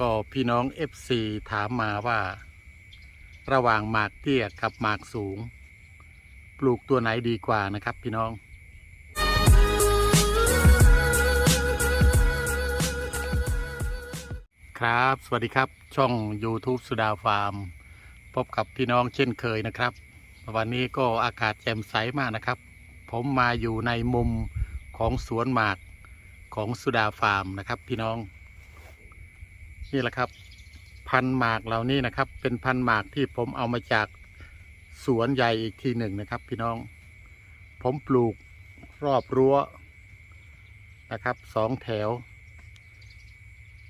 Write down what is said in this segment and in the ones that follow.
ก็พี่น้อง FC ถามมาว่า ระหว่างหมากเตี้ยกับหมากสูง ปลูกตัวไหนดีกว่านะครับพี่น้อง ครับ สวัสดีครับช่อง YouTube สุดาฟาร์ม พบกับพี่น้องเช่นเคยนะครับ วันนี้ก็อากาศแจ่มใสมากนะครับ ผมมาอยู่ในมุมของสวนหมากของสุดาฟาร์มนะครับพี่น้อง นี่แหละครับ พันหมากเหล่านี้นะครับ เป็นพันหมากที่ผมเอามาจากสวนใหญ่อีกทีหนึ่งนะครับ พี่น้อง ผมปลูกรอบรั้วนะครับสองแถว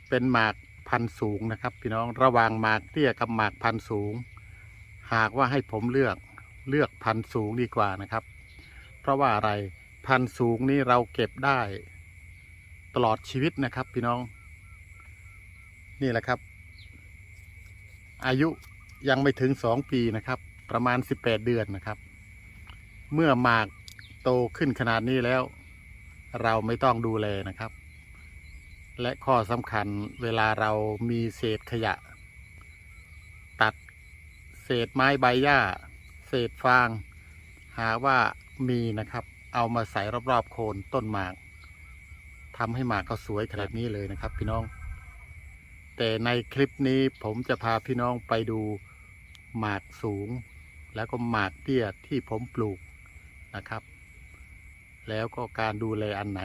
เป็นหมากพันสูงนะครับ พี่น้องระหว่างหมากเตี้ยกับหมากพันสูง หากว่าให้ผมเลือกเลือกพันสูงดีกว่านะครับ เพราะว่าอะไรพันสูงนี่เราเก็บได้ ตลอดชีวิตนะครับ พี่น้อง นี่แหละครับ อายุยังไม่ถึงสองปีนะครับ ประมาณสิบแปดเดือนนะครับ เมื่อหมากโตขึ้นขนาดนี้แล้ว เราไม่ต้องดูแลนะครับ และข้อสำคัญเวลาเรามีเศษขยะ ตัดเศษไม้ใบหญ้า เศษฟาง หาว่ามีนะครับ เอามาใส่รอบๆโคนต้นหมากทำให้หมากเขาสวยขนาดนี้เลยนะครับ พี่น้อง แต่ในคลิปนี้ผมจะพาพี่น้องไปดูหมากสูง แล้วก็หมากเตี้ยที่ผมปลูกนะครับ แล้วก็การดูแลอันไหน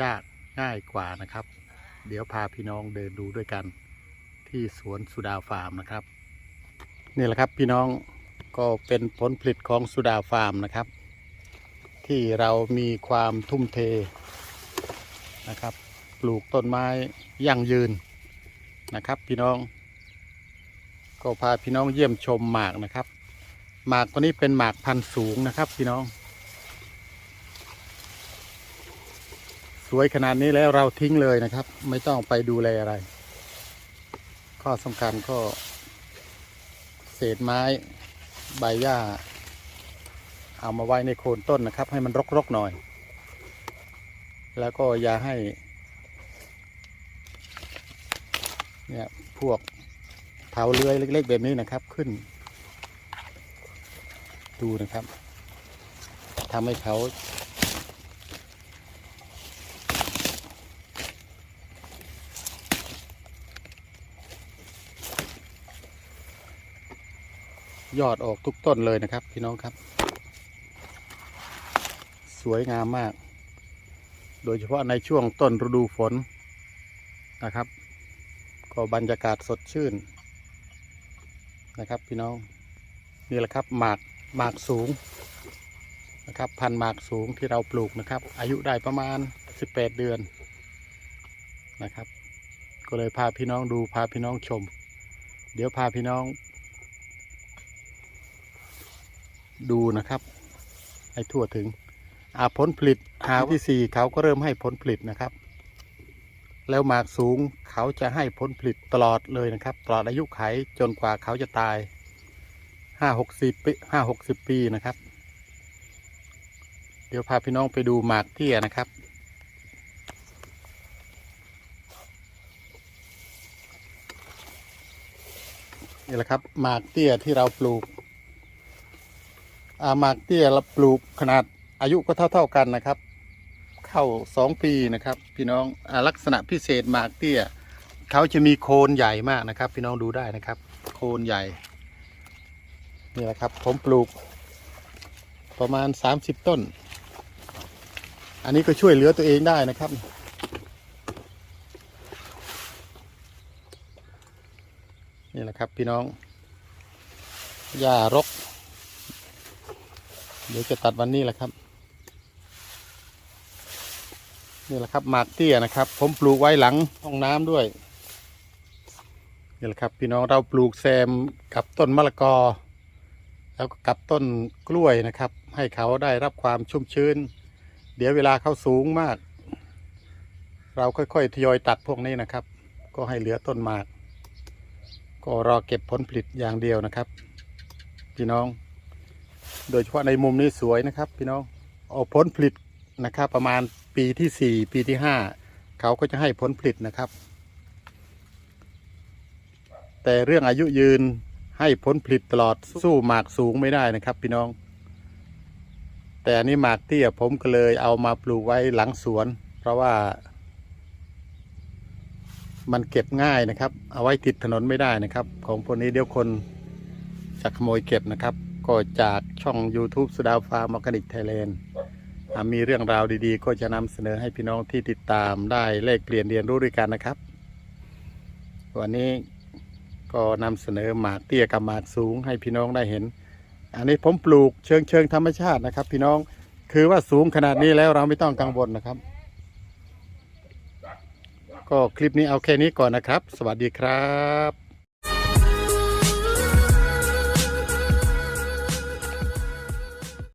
ยากง่ายกว่านะครับ เดี๋ยวพาพี่น้องเดินดูด้วยกัน ที่สวนสุดาฟาร์มนะครับ นี่แหละครับพี่น้องก็เป็นผลผลิตของสุดาฟาร์มนะครับ ที่เรามีความทุ่มเทนะครับ ปลูกต้นไม้ยั่งยืน นะครับพี่น้อง ก็พาพี่น้องเยี่ยมชมหมากนะครับ หมากตัวนี้เป็นหมากพันธุ์สูงนะครับ พี่น้อง สวยขนาดนี้แล้วเราทิ้งเลยนะครับ ไม่ต้องไปดูแลอะไร ข้อสำคัญก็เศษไม้ใบหญ้า เอามาไว้ในโคนต้นนะครับ ให้มันรกๆหน่อย แล้วก็อย่าให้ เนี่ยพวกเถาเลื้อยเล็ก ๆ แบบนี้นะครับขึ้น ดูนะครับทำให้เขายอดออกทุกต้นเลยนะครับ พี่น้องครับ สวยงามมาก โดยเฉพาะในช่วงต้นฤดูฝนนะครับ ก็บรรยากาศสดชื่นนะครับ พี่น้องนี่แหละครับหมากหมากสูงนะครับ พันหมากสูงที่เราปลูกนะครับ อายุได้ประมาณ 18 เดือนนะครับ ก็เลยพาพี่น้องดูพาพี่น้องชม เดี๋ยวพาพี่น้อง ดูนะครับ ให้ทั่วถึงอาผลผลิตหาที่สี่เขาก็เริ่มให้ผลผลิตนะครับ แล้วหมากสูงเขาจะให้ผลผลิตตลอดเลยนะครับ ตลอดอายุไขจนกว่าเขาจะตายห้าหกสิบปีห้าหกสิบปีนะครับ เดี๋ยวพาพี่น้องไปดูหมากเตี้ยนะครับ นี่แหละครับหมากเตี้ยที่เราปลูกอาหมากเตี้ยเราปลูกขนาดอายุก็เท่า ๆกันนะครับ เข้าสองปีนะครับ พี่น้องอลักษณะพิเศษหมากเตี้ยเขาจะมีโคนใหญ่มากนะครับ พี่น้องดูได้นะครับ โคนใหญ่นี่แหละครับ ผมปลูกประมาณสามสิบต้น อันนี้ก็ช่วยเหลือตัวเองได้นะครับ นี่แหละครับพี่น้องหญ้ารก เดี๋ยวจะตัดวันนี้แหละครับ นี่แหละครับหมากเตี้ยนะครับ ผมปลูกไว้หลังห้องน้ำด้วยนี่แหละครับ พี่น้องเราปลูกแซมกับต้นมะละกอ แล้วก็กับต้นกล้วยนะครับ ให้เขาได้รับความชุ่มชื้น เดี๋ยวเวลาเขาสูงมาก เราค่อยๆทยอยตัดพวกนี้นะครับ ก็ให้เหลือต้นหมาก ก็รอเก็บผลผลิตอย่างเดียวนะครับ พี่น้อง โดยเฉพาะในมุมนี้สวยนะครับ พี่น้องเอาผลผลิตนะครับ ประมาณ ปีที่สี่ปีที่ห้าเขาก็จะให้ผลผลิตนะครับ แต่เรื่องอายุยืนให้ผลผลิตตลอดสู้หมากสูงไม่ได้นะครับ พี่น้อง แต่อันนี้หมากเตี้ยผมก็เลยเอามาปลูกไว้หลังสวน เพราะว่า มันเก็บง่ายนะครับ เอาไว้ติดถนนไม่ได้นะครับ ของพวกนี้เดี๋ยวคนจะขโมยเก็บนะครับ ก็จากช่อง YouTube สุดาวฟาร์มออร์แกนิกไทยแลนด์ มีเรื่องราวดีๆ ก็จะนำเสนอให้พี่น้องที่ติดตามได้เลขเปลี่ยนเรียนรู้ด้วยกันนะครับ วันนี้ก็นำเสนอหมากเตี้ยกับหมากสูงให้พี่น้องได้เห็น อันนี้ผมปลูกเชิงเชิงธรรมชาตินะครับ พี่น้องคือว่าสูงขนาดนี้แล้วเราไม่ต้องกังวลนะครับ ก็คลิปนี้เอาแค่นี้ก่อนนะครับ สวัสดีครับ